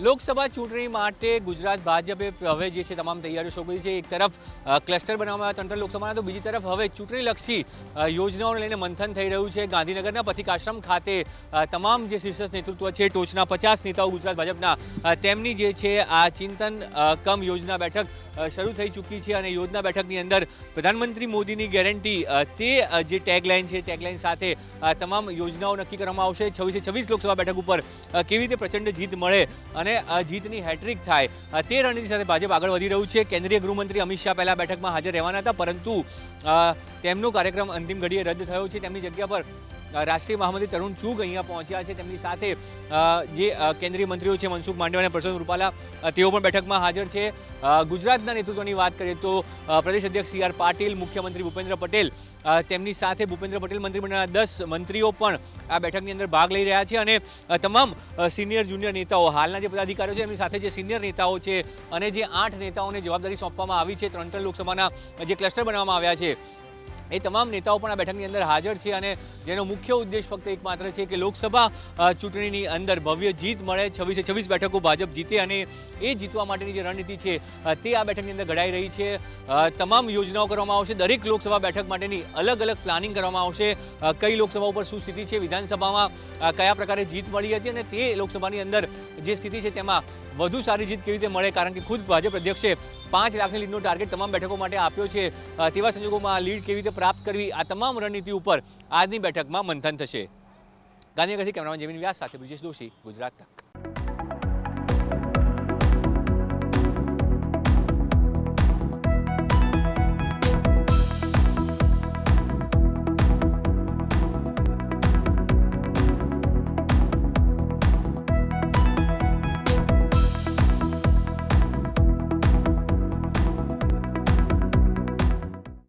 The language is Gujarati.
લોકસભા ચૂંટણી માટે ગુજરાત ભાજપે હવે જે છે તમામ તૈયારીઓ શરૂ છે. એક તરફ ક્લસ્ટર બનાવવામાં તંત્ર લોકસભાના, તો બીજી તરફ હવે ચૂંટણીલક્ષી યોજનાઓને લઈને મંથન થઈ રહ્યું છે. ગાંધીનગરના પથિક આશ્રમ ખાતે તમામ જે શીર્ષક નેતૃત્વ છે, ટોચના પચાસ નેતાઓ ગુજરાત ભાજપના તેમની જે છે આ ચિંતન કમ યોજના બેઠક શરૂ થઈ ચૂકી છે અને યોજના બેઠકની અંદર પ્રધાનમંત્રી મોદીની ગેરંટી તે જે ટેગલાઇન છે ટેગલાઇન સાથે તમામ યોજનાઓ નક્કી કરવામાં આવશે. છવ્વીસે છવ્વીસ લોકસભા બેઠક ઉપર કેવી રીતે પ્રચંડ જીત મળે અને જીતની હેટ્રિક થાય તે રણનીતિ સાથે ભાજપ આગળ વધી રહ્યું છે. કેન્દ્રીય ગૃહમંત્રી અમિત શાહ પહેલા બેઠકમાં હાજર રહેવાના હતા, પરંતુ તેમનો કાર્યક્રમ અંતિમ ઘડીએ રદ થયો છે. તેમની જગ્યા પર રાષ્ટ્રીય મહામંત્રી તરુણ ચુગ અહીંયા પહોંચ્યા છે. તેમની સાથે જે કેન્દ્રીય મંત્રીઓ છે, મનસુખ માંડવિયા અને પરસોત્તમ રૂપાલા તેઓ પણ બેઠકમાં હાજર છે. ગુજરાતના નેતૃત્વની વાત કરીએ તો પ્રદેશ અધ્યક્ષ સી આર પાટીલ, મુખ્યમંત્રી ભૂપેન્દ્ર પટેલ તેમની સાથે ભૂપેન્દ્ર પટેલ મંત્રીમંડળના દસ મંત્રીઓ પણ આ બેઠકની અંદર ભાગ લઈ રહ્યા છે અને તમામ સિનિયર જુનિયર નેતાઓ, હાલના જે પદાધિકારીઓ છે, એમની સાથે જે સિનિયર નેતાઓ છે અને જે આઠ નેતાઓને જવાબદારી સોંપવામાં આવી છે, ત્રણ ત્રણ લોકસભાના જે ક્લસ્ટર બનાવવામાં આવ્યા છે. એ તમામ નેતાઓ પણ આ બેઠકની અંદર હાજર છે અને જેનો મુખ્ય ઉદ્દેશ ફક્ત એકમાત્ર છે કે લોકસભા ચૂંટણીની અંદર ભવ્ય જીત મળે. છવ્વીસે છવ્વીસ બેઠકો ભાજપ જીતે અને એ જીતવા માટેની જે રણનીતિ છે તે આ બેઠકની અંદર ઘડાઈ રહી છે. તમામ યોજનાઓ કરવામાં આવશે. દરેક લોકસભા બેઠક માટેની અલગ અલગ પ્લાનિંગ કરવામાં આવશે. કઈ લોકસભા ઉપર શું સ્થિતિ છે, વિધાનસભામાં કયા પ્રકારે જીત મળી હતી અને તે લોકસભાની અંદર જે સ્થિતિ છે તેમાં વધુ સારી જીત કેવી રીતે મળે, કારણ કે ખુદ ભાજપ અધ્યક્ષે પાંચ લાખની લીડનો ટાર્ગેટ તમામ બેઠકો માટે આપ્યો છે. તેવા સંજોગોમાં લીડ કેવી રીતે પ્રાપ્ત કરવી આ તમામ રણનીતિ ઉપર આજની બેઠકમાં મંથન થશે. ગાંધીનગરથી કેમેરામેન જમીન વ્યાસ સાથે બ્રિજેશ દોશી, ગુજરાત તક.